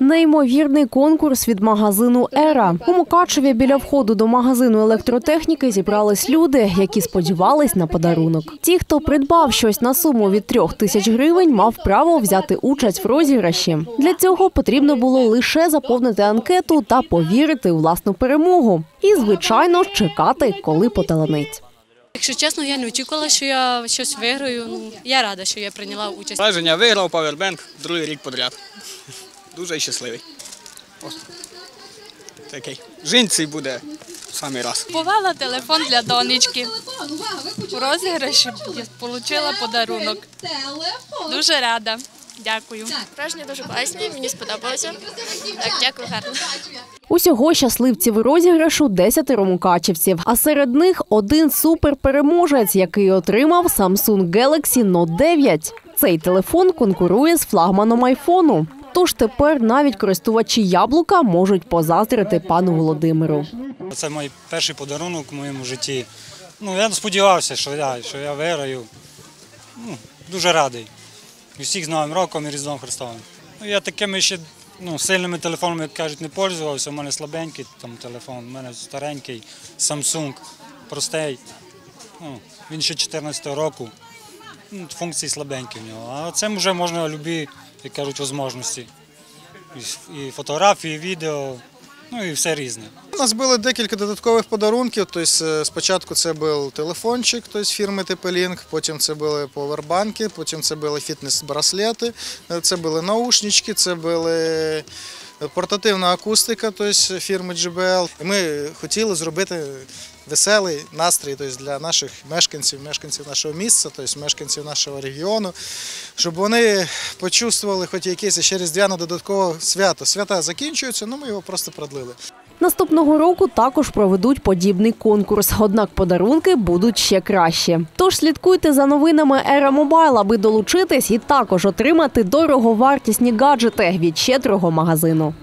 Неймовірний конкурс від магазину Ера у Мукачеві біля входу до магазину електротехніки зібрались люди, які сподівались на подарунок. Ті, хто придбав щось на суму від трьох тисяч гривень, мав право взяти участь в розіграші. Для цього потрібно було лише заповнити анкету та повірити у власну перемогу. І, звичайно, чекати, коли поталанить. Якщо чесно, я не очікувала, що я щось виграю. Я рада, що я прийняла участь. Враження виграв павербенк другий рік подряд. Дуже щасливий. Ось. Такий. Жінці буде в самий раз. Купувала телефон для донечки. У розіграші отримала подарунок. Дуже рада. Дякую. Враження дуже класні, мені сподобалося. Так, дякую, гарно. Усього щасливців розіграшу десятеро мукачівців, а серед них один суперпереможець, який отримав Samsung Galaxy Note 9. Цей телефон конкурує з флагманом айфону. Тож тепер навіть користувачі яблука можуть позаздрити пану Володимиру. Це мій перший подарунок в моєму житті. Ну, я сподівався, що я, що я виграю. Ну, дуже радий. І всіх з Новим роком і Різдвом Христовим. Ну, я такими ще ну, сильними телефонами, як кажуть, не пользувався. У мене слабенький там телефон, у мене старенький Samsung, простий. Ну, він ще 14 року. Функції слабенькі в нього. А цим вже можна любі, як кажуть, можливості. І, фотографії, і відео, ну і все різне. У нас було декілька додаткових подарунків. Тобто, е, спочатку це був телефончик тобто, фірми TP-Link, потім це були повербанки, потім це були фітнес-браслети, е, це були наушнички, це були портативна акустика тобто, фірми JBL. Ми хотіли зробити веселий настрій тобто, для наших мешканців, мешканців нашого місця, тобто мешканців нашого регіону, щоб вони почувствували хоч якесь ще різдвяне додаткове свято. Свята закінчуються, ну ми його просто продлили. Наступного року також проведуть подібний конкурс, однак подарунки будуть ще кращі. Тож слідкуйте за новинами Ера Мобайл, аби долучитись і також отримати дороговартісні гаджети від щедрого магазину.